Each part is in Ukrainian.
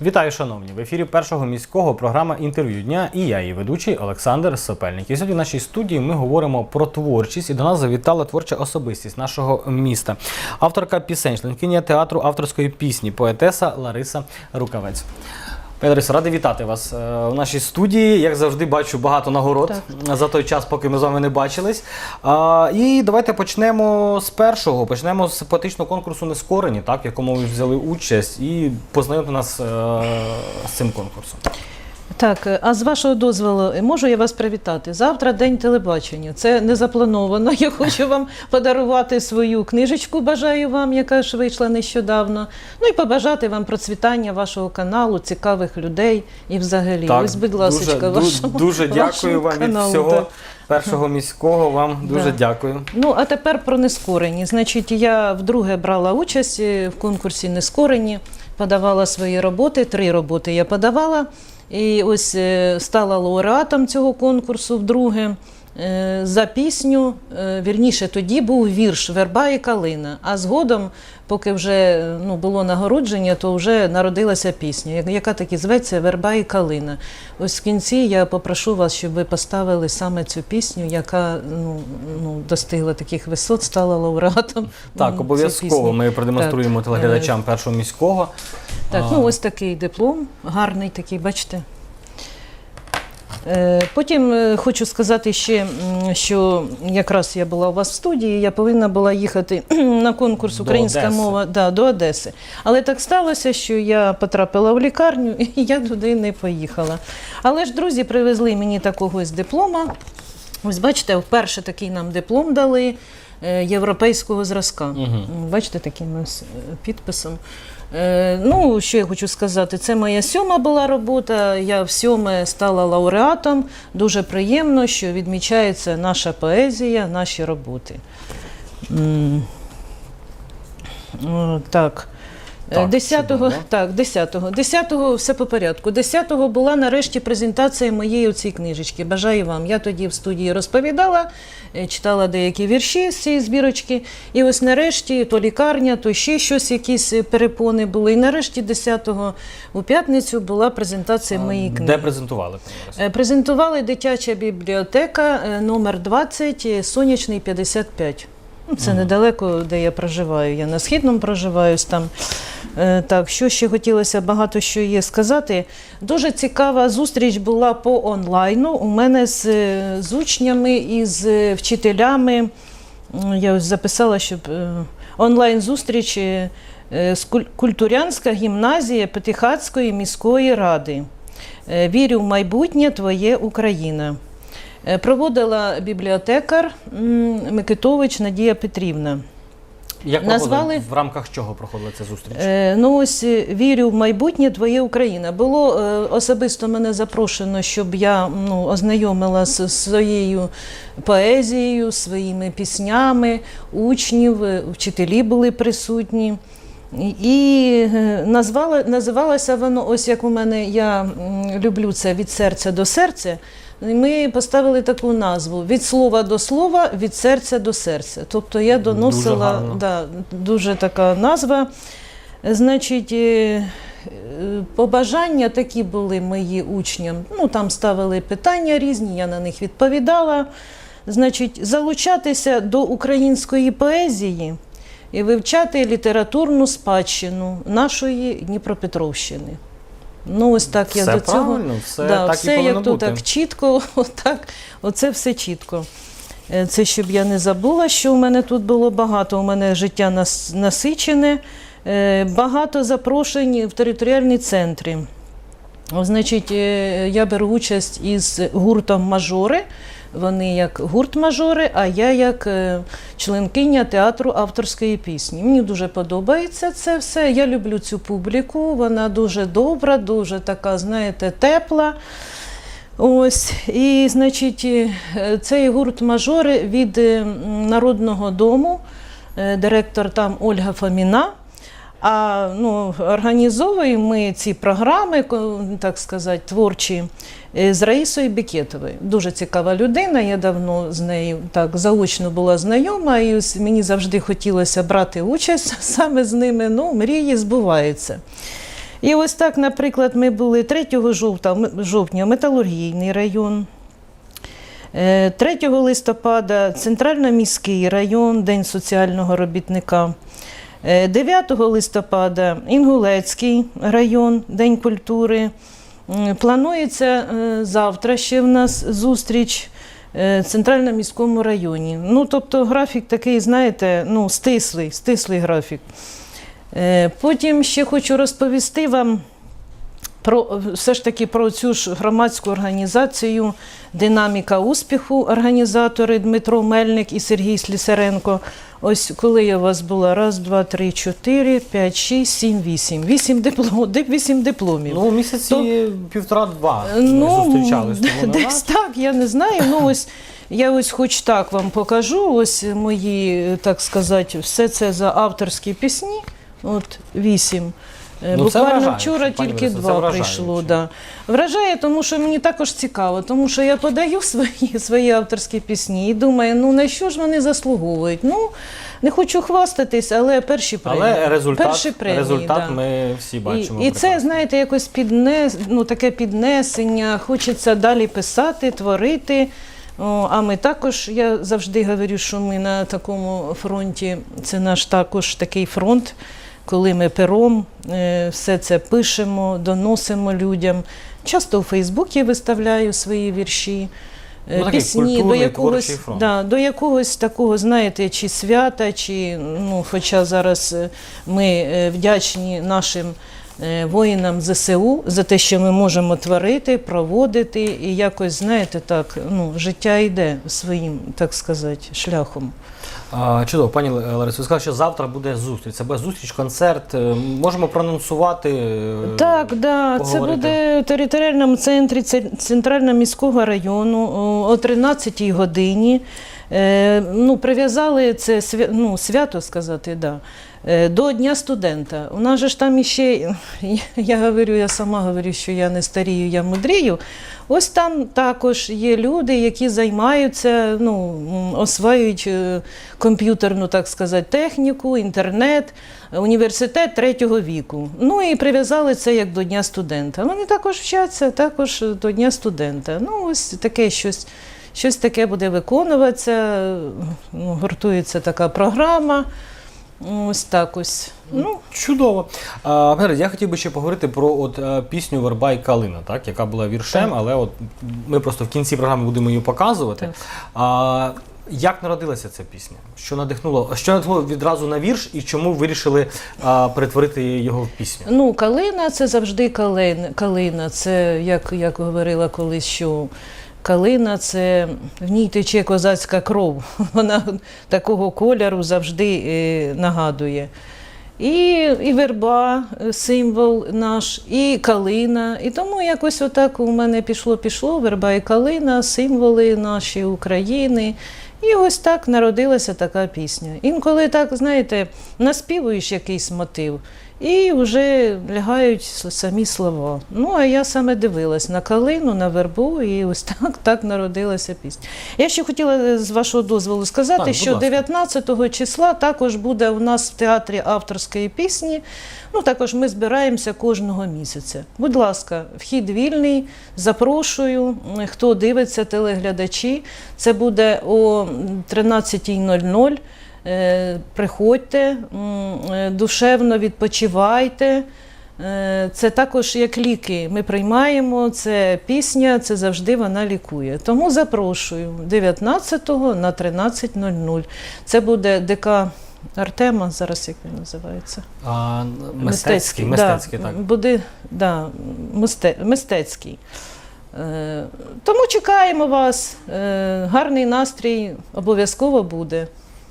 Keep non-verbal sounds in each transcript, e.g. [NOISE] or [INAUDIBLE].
Вітаю, шановні! В ефірі першого міського програма інтерв'ю дня і я, її ведучий Олександр Сопельник. І сьогодні в нашій студії ми говоримо про творчість, і до нас завітала творча особистість нашого міста. Авторка пісень, членкиня театру авторської пісні, поетеса Лариса Рукавець. Ларисо, радий вітати вас е, у нашій студії. Як завжди, бачу багато нагород за той час, поки ми з вами не бачились. А, і давайте почнемо з першого. Почнемо з поетичного конкурсу Нескорені, так, в якому ви взяли участь, і познайомте нас е, з цим конкурсом. Так, а з вашого дозволу, можу я вас привітати? Завтра день телебачення. Це не заплановано. [LAUGHS] Я хочу вам подарувати свою книжечку. Бажаю вам, яка ж вийшла нещодавно. Ну і побажати вам процвітання вашого каналу, цікавих людей і взагалі. Ось, будь ласка, дуже, вашому, дуже дякую вашому вам від всього так. першого міського. Вам [LAUGHS] дуже Да. дякую. Ну, а тепер про нескорені. Значить, я вдруге брала участь е, в конкурсі Нескорені, подавала свої роботи, три роботи я подавала. І ось е, стала лауреатом цього конкурсу вдруге. Е, За пісню, е, вірніше, тоді був вірш Верба і Калина. А згодом, поки вже ну, було нагородження, то вже народилася пісня, яка так і зветься Верба і Калина. Ось в кінці я попрошу вас, щоб ви поставили саме цю пісню, яка ну, ну, достигла таких висот, стала лауреатом. Так, обов'язково ми продемонструємо Так, телеглядачам першого міського. Так, ну ось такий диплом, гарний такий, бачите. Е, Потім е, хочу сказати ще, що якраз я була у вас в студії, я повинна була їхати [CLEARS THROAT] на конкурс Українська Одеси. мова да, до Одеси. Але так сталося, що я потрапила в лікарню [LAUGHS] і я туди не поїхала. Але ж друзі привезли мені такого ось диплома. Ось бачите, вперше такий нам диплом дали е, європейського зразка. М, Бачите, таким ось підписом. Е, Ну, що я хочу сказати, це моя сьома була робота. Я в сьоме стала лауреатом. Дуже приємно, що відмічається наша поезія, наші роботи. Так. Так, 10-го, так, 10-го. 10-го все по порядку. 10-го була нарешті презентація моєї оцій книжечки. Бажаю вам. Я тоді в студії розповідала, е, читала деякі вірші з цієї збірочки. І ось нарешті то лікарня, то ще щось, якісь е, перепони були. І нарешті 10-го у п'ятницю була презентація моєї книги. Де презентували? Е, Презентували дитяча бібліотека е, номер 20, е, сонячний 55. Це недалеко, де я проживаю. Я на східному проживаю ось там. Е, Так, що ще хотілося багато що є сказати. Дуже цікава зустріч була по онлайну. У мене з, е, з учнями і з е, вчителями. Я ось записала, щоб е, онлайн-зустріч е, е, з Культурянська гімназія Петихатської міської ради. Вірю в майбутнє твоє Україна. Е, Проводила бібліотекар Микитович Надія Петрівна. Як назвали- в рамках чого проходила ця зустріч? Е, Ну ось е, вірю в майбутнє твоє Україна. Було е, особисто мене запрошено, щоб я ну, ознайомила з своєю поезією, своїми піснями, учнів, е, вчителі були присутні. І- назвала, називалося воно, ось як у мене, я люблю це від серця до серця. Ми поставили таку назву від слова до слова, від серця до серця. Тобто я доносила гарно. да, дуже така назва. Значить, е, побажання такі були мої учням. Ну, там ставили питання різні, я на них відповідала. Значить, залучатися до української поезії і вивчати літературну спадщину нашої Дніпропетровщини. Ну, ось так я Все до цього. правильно, все да, так все і як то так чітко, [LAUGHS] отак, оце все чітко. Е, Це щоб я не забула, що у мене тут було багато. У мене життя нас- насичене, Е, багато запрошень в територіальні центри. Значить, е, я беру участь із гуртом мажори. Вони як гурт мажори, а я як е, членкиня театру авторської пісні. Мені дуже подобається це все. Я люблю цю публіку. Вона дуже добра, дуже така, знаєте, тепла. Ось, і, значить, е, цей гурт мажори від Народного дому, е, директор там Ольга Фоміна. А ну, організовуємо ми ці програми, так сказати, творчі е, з Раїсою Бекетовою. Дуже цікава людина. Я давно з нею так заочно була знайома, і мені завжди хотілося брати участь [LAUGHS] саме з ними. Ну, мрії збуваються. І ось так, наприклад, ми були 3 жовта, жовтня металургійний район. Е, 3 листопада центрально-міський район, День соціального робітника. Е, 9 листопада Інгулецький район, День культури. Планується е, завтра ще в нас зустріч е, в центральному міському районі. Ну, тобто графік такий, знаєте, ну, стислий, стислий графік. Е, Потім ще хочу розповісти вам про все ж таки про цю ж громадську організацію Динаміка успіху, організатори Дмитро Мельник і Сергій Слісаренко. Ось коли я у вас була раз, два, три, чотири, п'ять, шість, сім, вісім. Вісім диплом, вісім дипломів. Ну, місяці півтора-два Ну, зустрічались тому десь так, я не знаю. Ну ось я ось хоч так вам покажу. Ось мої, так сказати, все це за авторські пісні. От вісім. Е, Ну, Буквально вражає, вчора пані тільки два вражає, прийшло. Да. Вражає, тому що мені також цікаво, тому що я подаю [LAUGHS] свої, свої авторські пісні і думаю, ну на що ж вони заслуговують? Ну, не хочу хвастатись, але перші премії. Але результат, перші премії, результат да. ми всі бачимо. І, і це, знаєте, якось піднес, ну, таке піднесення, хочеться далі писати, творити. О, а ми також, я завжди говорю, що ми на такому фронті, це наш також такий фронт, коли ми пером е, все це пишемо, доносимо людям. Часто у Фейсбуці виставляю свої вірші. е, Ну, Пісні до якогось, да, до якогось такого, знаєте, чи свята, чи ну, хоча зараз е, ми вдячні нашим воїнам ЗСУ за те, що ми можемо творити, проводити, і якось, знаєте, так, ну, життя йде своїм, так сказати, шляхом. А, чудово, пані Ларисо, ви сказали, що завтра буде зустріч. Це буде зустріч, концерт. Е, Можемо проанонсувати. е, Так, да, це буде в територіальному центрі Центрального міського району о- о 13-й годині. Е, ну, прив'язали це ну, свято сказати, да, е, до Дня студента. У нас же ж там іще, я, говорю, я сама говорю, що я не старію, я мудрію. Ось там також є люди, які займаються, ну, осваюють е, комп'ютерну, так сказати, техніку, інтернет, університет третього віку. Ну і прив'язали це як до Дня студента. Вони також вчаться, також до Дня студента. Ну, ось таке щось. Щось таке буде виконуватися, ну, гуртується така програма. Ось так ось. Ну, Чудово. А, я хотів би ще поговорити про от, е, пісню Верба і Калина, так, яка була віршем, але от ми просто в кінці програми будемо її показувати. Так. А, як народилася ця пісня? Що надихнуло? Що надихнуло відразу на вірш і чому вирішили а, перетворити його в пісню? Ну, калина це завжди калина. калина. Це, як, як говорила колись, що калина це в ній тече козацька кров. [LAUGHS] Вона такого кольору завжди е, нагадує. І, і верба, е, символ наш, і калина. І тому якось отак у мене пішло-пішло, верба і калина, символи наші України. І ось так народилася така пісня. Інколи так, знаєте, наспівуєш якийсь мотив, і вже лягають самі слова. Ну, а я саме дивилась на калину, на вербу, і ось [LAUGHS] так, так народилася пісня. Я ще хотіла е, з вашого дозволу сказати, Так, що 19 числа також буде у нас в театрі авторської пісні. Ну, також ми збираємося кожного місяця. Будь ласка, вхід вільний. Запрошую, хто дивиться, телеглядачі. Це буде о 13.00. Е, Приходьте, е, душевно відпочивайте. Е, Це також як ліки. Ми приймаємо, це пісня, це завжди вона лікує. Тому запрошую 19 на 13.00. Це буде ДК Артема, зараз як він називається. А, мистецький, да, мистецький, так. Буде, да, мисте, мистецький. Тому чекаємо вас. Гарний настрій обов'язково буде.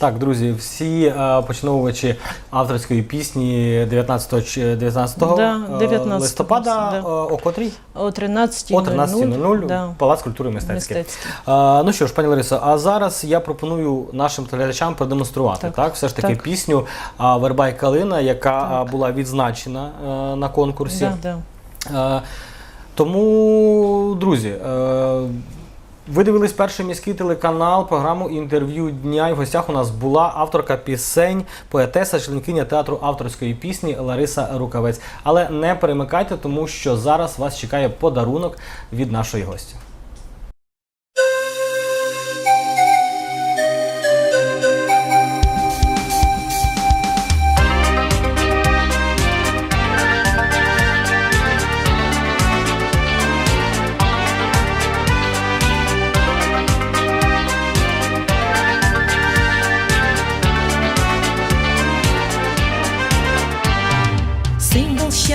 Так, друзі, всі е, поціновувачі авторської пісні 19, ч- 19, Да, е, 19 листопада да. е, о котрій? О 13.00. О 13.00 да, Палац культури мистецький. мистецький. А, ну що ж, пані Ларисо, а зараз я пропоную нашим телеглядачам продемонструвати так, Так, все ж таки так. пісню а, Верба і Калина, яка а, була відзначена а, на конкурсі. Да, да. Е, тому, друзі, е, Ви дивились перший міський телеканал, програму інтерв'ю дня. І в гостях у нас була авторка пісень, поетеса, членкиня театру авторської пісні Лариса Рукавець. Але не перемикайте, тому що зараз вас чекає подарунок від нашої гості.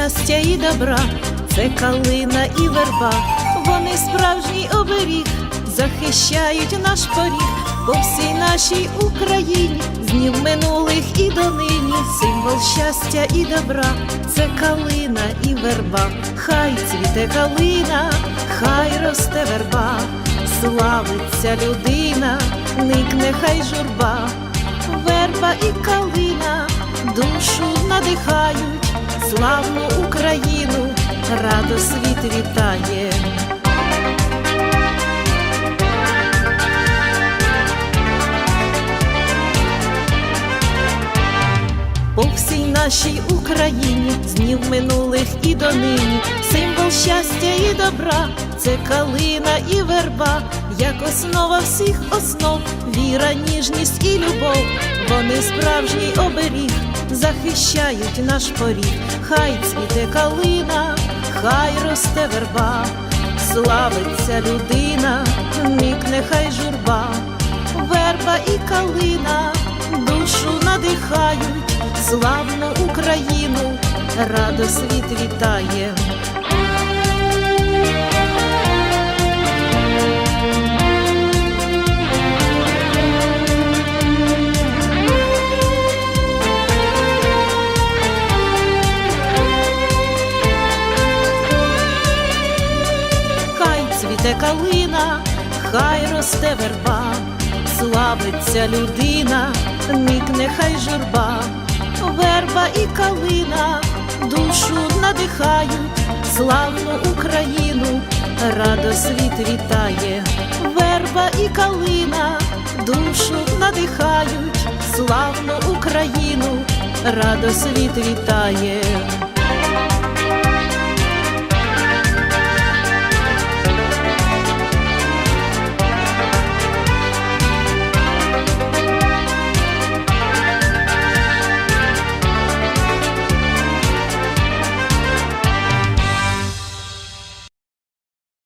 Щастя і добра, це калина і верба. Вони справжній оберіг, захищають наш поріг. По всій нашій Україні, з днів минулих і донині. Символ щастя і добра, це калина і верба. Хай цвіте калина, хай росте верба, славиться людина, никне хай журба, верба і калина душу надихають, славну Україну, радо світ вітає. По всій нашій Україні, з днів минулих і донині, символ щастя і добра, це калина і верба, як основа всіх основ, віра, ніжність і любов, вони справжній оберіг, захищають наш поріг, хай цвіте калина, хай росте верба, славиться людина, никне нехай журба, верба і калина, душу надихають, славну Україну, радо світ вітає. Цвіте калина, хай росте верба, славиться людина, никне хай журба, верба і калина, душу надихають, славну Україну, радо світ вітає, верба і калина, душу надихають, славну Україну, радо світ вітає.